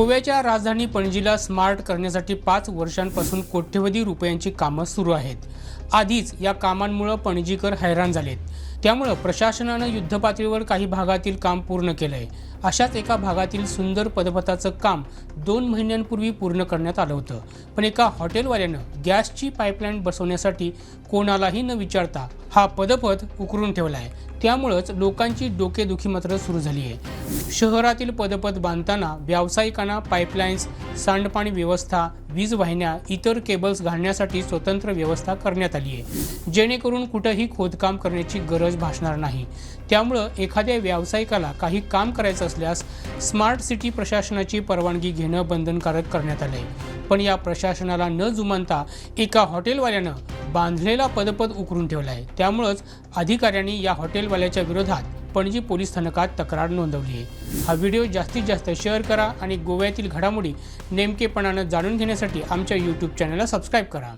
गोव्याच्या राजधानी पणजीला स्मार्ट करण्यासाठी पाच वर्षांपासून कोट्यवधी रुपयांची कामं सुरू आहेत. आधीच या कामांमुळे पणजीकर हैराण झालेत. त्यामुळं प्रशासनानं युद्धपातळीवर काही भागातील काम पूर्ण केलंय. अशाच एका भागातील सुंदर पदपथाचं काम दोन महिन्यांपूर्वी पूर्ण करण्यात आलं होतं. पण एका हॉटेलवाल्यानं गॅसची पाईपलाईन बसवण्यासाठी कोणालाही न विचारता हा पदपथ उकरून ठेवला आहे त्यामुळंच लोकांची डोकेदुखी मात्र सुरू झाली आहे. शहरातील पदपथ बांधताना व्यावसायिकांना पाईपलाईन्स सांडपाणी व्यवस्था वीज वाहिन्या इतर केबल्स घालण्यासाठी स्वतंत्र व्यवस्था करण्यात आली आहे. जेणेकरून कुठंही खोदकाम करण्याची गरज भासणार नाही. त्यामुळं एखाद्या व्यावसायिकाला काही काम करायचं असल्यास स्मार्ट सिटी प्रशासनाची परवानगी घेणं बंधनकारक करण्यात आलं आहे पण या प्रशासनाला न जुमानता एका हॉटेलवाल्यानं बांधलेला पदपथ उकरून ठेवला आहे त्यामुळंच अधिकाऱ्यांनी या हॉटेलवाल्याच्या विरोधात पणजी पोलीस स्थानकात तक्रार नोंदवली आहे. हा व्हिडिओ जास्तीत जास्त शेअर करा आणि गोव्यातील घडामोडी नेमकेपणानं जाणून घेण्यासाठी आमच्या यूट्यूब चॅनलला सबस्क्राईब करा.